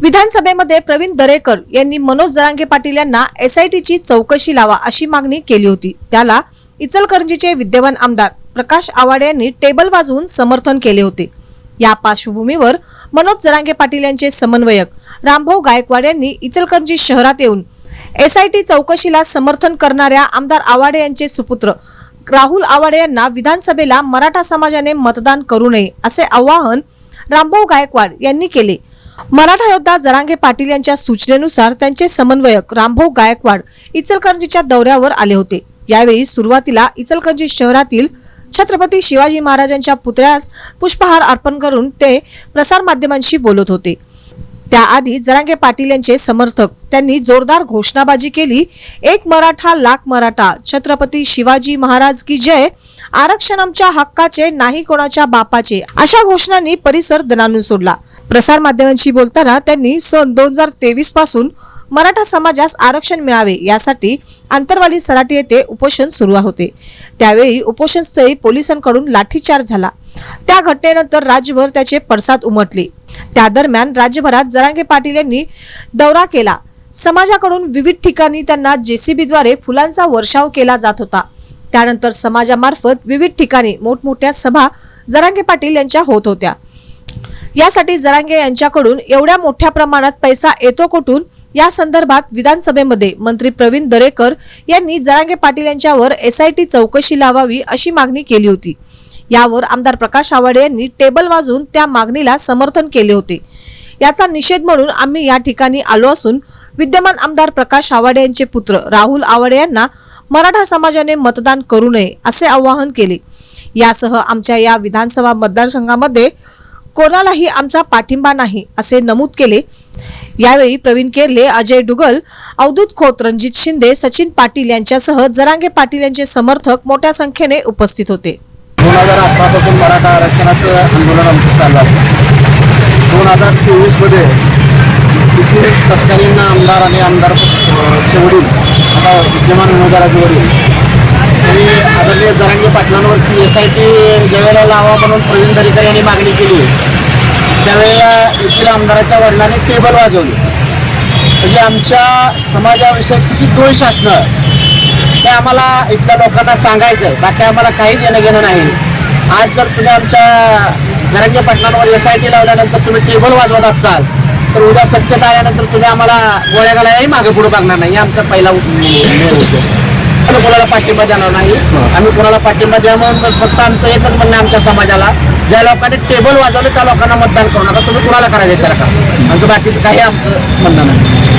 विधानसभेमध्ये प्रवीण दरेकर यांनी मनोज जरांगे पाटील यांना एसआयटीची चौकशी लावा अशी मागणी केली होती. त्याला इचलकरंजीचे विद्यमान आमदार प्रकाश आवाडे यांनी टेबल वाजवून समर्थन केले होते. या पार्श्वभूमीवर मनोज जरांगे पाटील यांचे समन्वयक रामभाऊ गायकवाड यांनी इचलकरंजी शहरात येऊन एसआयटी चौकशीला समर्थन करणाऱ्या आमदार आवाडे यांचे सुपुत्र राहुल आवाडे यांना विधानसभेला मराठा समाजाने मतदान करू नये असे आवाहन रामभाऊ गायकवाड यांनी केले. मराठा योद्धा जरांगे पाटील यांच्या सूचनेनुसार त्यांचे समन्वयक रामभाऊ गायकवाड इचलकरंजीच्या दौऱ्यावर आले होते. यावेळी सुरुवातीला इचलकरंजी शहरातील छत्रपती शिवाजी महाराजांच्या पुतळ्यास पुष्पहार अर्पण करून ते प्रसारमाध्यमांशी बोलत होते. त्याआधी जरांगे पाटील यांचे समर्थक त्यांनी जोरदार घोषणाबाजी केली एक मराठा लाख मराठा छत्रपती शिवाजी महाराज की जय आरक्षण आमच्या हक्काचे नाही कोणाच्या बापाचे अशा घोषणांनी परिसर दणानून सोडला. प्रसार माध्यमांशी बोलताना त्यांनी सन दोन हजार तेवीसपासून मराठा समाजास आरक्षण मिळावे यासाठी आंतरवाली सराटी येथे उपोषण सुरू होते. त्यावेळी उपोषणस्थळी पोलिसांकडून लाठीचार्ज झाला. त्या घटनेनंतर राज्यभर त्याचे पडसाद उमटले. त्या दरम्यान राज्यभरात जरांगे पाटील यांनी दौरा केला. समाजाकडून विविध ठिकाणी त्यांना जेसीबीद्वारे फुलांचा वर्षाव केला जात होता. त्यानंतर समाजामार्फत विविध ठिकाणी मोठमोठ्या सभा जरांगे पाटील यांच्या होत होत्या. यासाठी जरांगे यांच्याकडून एवढ्या मोठ्या प्रमाणात पैसा येतो कुठून? या संदर्भात विधानसभेमध्ये मंत्री प्रवीण दरेकर यांनी जरांगे पाटील यांच्यावर एसआयटी चौकशी लावावी अशी मागणी केली होती. यावर आमदार प्रकाश आवाडे यांनी टेबल वाजून त्या मागणीला समर्थन केले होते. याचा निषेध म्हणून आम्ही या ठिकाणी आलो असून विद्यमान आमदार प्रकाश आवाडे यांचे पुत्र राहुल आवाडे यांना मराठा समाजाने मतदान करू नये असे आवाहन केले. यासह आमच्या या विधानसभा मतदारसंघामध्ये कोणालाही आमचा पाठिंबा नाही असे नमूद केले. यावेळी प्रवीण केरले अजय डुगल अवधूत खोत रणजित शिंदे सचिन पाटील यांच्यासह जरांगे पाटील यांचे समर्थक मोठ्या संख्येने उपस्थित होते. दोन हजार अठरापासून मराठा आरक्षणाचं आंदोलन आमचं चाललं आहे. दोन हजार चोवीसमध्ये तिथे तत्कालीन आमदार आणि आमदार चे वडील आता विद्यमान उमेदवाराचे वडील त्यांनी आदरणीय जरांगे पाटलांवरती एस आय टी ज्यावेळेला लावा म्हणून प्रवीण दरेकर यांनी मागणी केली. त्यावेळेला येथील आमदाराच्या वडिलांनी टेबल वाजवली. म्हणजे आमच्या समाजाविषयी किती दोष असणं ते आम्हाला इथल्या लोकांना सांगायचं आहे बाकी आम्हाला काही देणं घेणं नाही. आज जर तुम्ही आमच्या घरंगे एस आय टी लावल्यानंतर तुम्ही टेबल वाजवत असाल तर उद्या सत्यता आल्यानंतर तुम्ही आम्हाला गोळ्या घालायलाही मागे पुढे बघणार नाही. आमचा पहिला उद्देश. आहे. आम्ही कोणाला पाठिंबा देणार नाही. आम्ही कोणाला पाठिंबा द्या म्हणून फक्त आमचं एकच म्हणणं आमच्या समाजाला ज्या लोकांनी टेबल वाजवले त्या लोकांना मतदान करू नका. तुम्ही कुणाला करायचं त्याला का आमचं बाकीचं काही आमचं म्हणणं नाही.